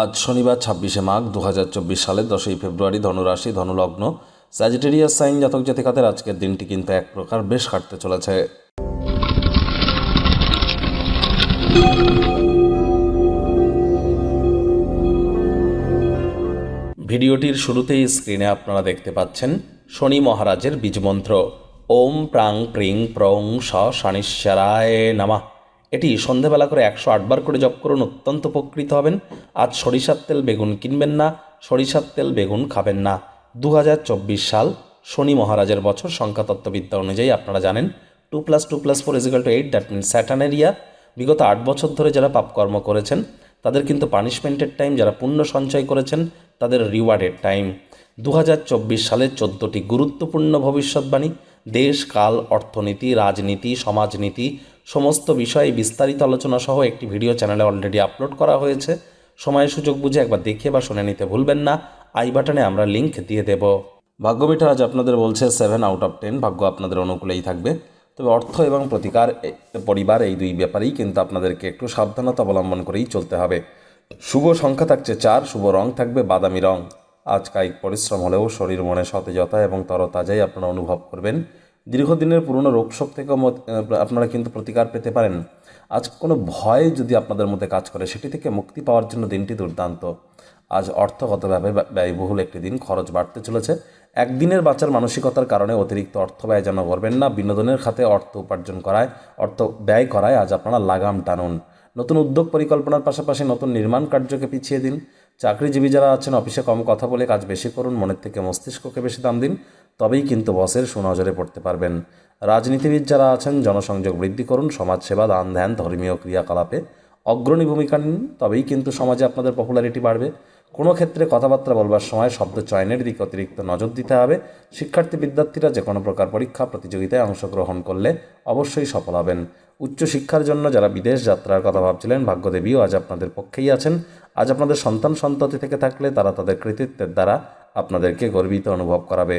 আজ শনিবার ছাব্বিশে মাঘ দু হাজার চব্বিশ সালের দশই ফেব্রুয়ারি ধনুরাশি, ধনুলগ্ন স্যাজিটেরিয়াস সাইন জাতক জাতিকাদের আজকের দিনটি কিন্তু এক প্রকার বেশ কাটতে চলেছে। ভিডিওটির শুরুতেই স্ক্রিনে আপনারা দেখতে পাচ্ছেন শনি মহারাজের বীজমন্ত্র। ওম প্রাং প্রিং প্রং স শনিশ্বরায় নামা। এটি সন্ধেবেলা করে একশো আটবার করে জপ করুন, অত্যন্ত উপকৃত হবেন। আজ সরিষার তেল বেগুন কিনবেন না, সরিষার তেল বেগুন খাবেন না। দু হাজার চব্বিশ সাল শনি মহারাজের বছর, সংখ্যাতত্ত্ববিদ্যা অনুযায়ী আপনারা জানেন, two plus two plus four is equal to eight, that mean স্যাটানের বিগত আট বছর ধরে যারা পাপকর্ম করেছেন, তাদের কিন্তু পানিশমেন্টের টাইম, যারা পুণ্য সঞ্চয় করেছেন, তাদের রিওয়ার্ডের টাইম। দু হাজার চব্বিশ সালের চোদ্দোটি গুরুত্বপূর্ণ ভবিষ্যৎবাণী, দেশ, কাল, অর্থনীতি, রাজনীতি, সমাজনীতি সমস্ত বিষয়ে বিস্তারিত আলোচনা সহ একটি ভিডিও চ্যানেলে অলরেডি আপলোড করা হয়েছে। সময় সুযোগ বুঝে একবার দেখে বা শুনে নিতে ভুলবেন না। আই বাটনে আমরা লিংক দিয়ে দেব। ভাগ্যমিটার আজ আপনাদের বলছে সেভেন আউট অফ টেন ভাগ্য আপনাদের অনুকূলেই থাকবে। তবে অর্থ এবং প্রতিকার পরিবার এই দুই ব্যাপারেই কিন্তু আপনাদেরকে একটু সাবধানতা অবলম্বন করেই চলতে হবে। শুভ সংখ্যা থাকছে চার, শুভ রং থাকবে বাদামি রং। আজ কায়িক পরিশ্রম হলেও শরীর মনে সতেজতা এবং তরতাজাই আপনারা অনুভব করবেন। দীর্ঘদিনের পুরনো রোগশোক থেকেও আপনারা কিন্তু প্রতিকার পেতে পারেন। আজ কোনো ভয় যদি আপনাদের মধ্যে কাজ করে, সেটি থেকে মুক্তি পাওয়ার জন্য দিনটি দুর্দান্ত। আজ অর্থগতভাবে ব্যয়- ব্যয়বহুল একটি দিন, খরচ বাড়তে চলেছে। একদিনের বাঁচার মানসিকতার কারণে অতিরিক্ত অর্থ ব্যয় যেন করবেন না, বিনোদনের খাতে অর্থ উপার্জন করায়, অর্থ ব্যয় করায় আজ আপনারা লাগাম টানুন। নতুন উদ্যোগ পরিকল্পনার পাশাপাশি নতুন নির্মাণ কার্যকে পিছিয়ে দিন। চাকরিজীবী যারা আছেন, অফিসে কম কথা বলে কাজ বেশি করুন, মনের থেকে মস্তিষ্ককে বেশি দাম দিন। তবেই কিন্তু বসের সুনজরে পড়তে পারবেন। রাজনীতিবিদ যারা আছেন, জনসংযোগ বৃদ্ধি করুন, সমাজসেবা, দান ধ্যান, ধর্মীয় ক্রিয়াকলাপে অগ্রণী ভূমিকা নিন, তবেই কিন্তু সমাজে আপনাদের পপুলারিটি বাড়বে। কোনো ক্ষেত্রে কথাবার্তা বলবার সময় শব্দ চয়নের দিকে অতিরিক্ত নজর দিতে হবে। শিক্ষার্থী, বিদ্যার্থীরা যে কোনো প্রকার পরীক্ষা, প্রতিযোগিতায় অংশগ্রহণ করলে অবশ্যই সফল হবেন। উচ্চশিক্ষার জন্য যারা বিদেশ যাত্রার কথা ভাবছিলেন, ভাগ্যদেবীও আজ আপনাদের পক্ষেই আছেন। আজ আপনাদের সন্তান সন্ততি থেকে থাকলে তারা তাদের কৃতিত্বের দ্বারা আপনাদেরকে গর্বিত অনুভব করাবে।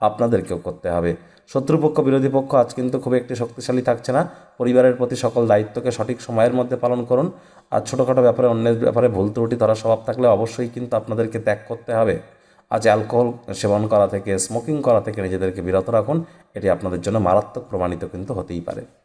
আপনাদেরকেও করতে হবে। শত্রুপক্ষ, বিরোধী পক্ষ আজ কিন্তু খুব একটি শক্তিশালী থাকছে না। পরিবারের প্রতি সকল দায়িত্বকে সঠিক সময়ের মধ্যে পালন করুন। আর ছোটোখাটো ব্যাপারে, অন্যের ব্যাপারে ভুল ত্রুটি, ধরা স্বভাব থাকলে অবশ্যই কিন্তু আপনাদেরকে ত্যাগ করতে হবে। আজ অ্যালকোহল সেবন করা থেকে, স্মোকিং করা থেকে নিজেদেরকে বিরত রাখুন। এটি আপনাদের জন্য মারাত্মক প্রমাণিত কিন্তু হতেই পারে।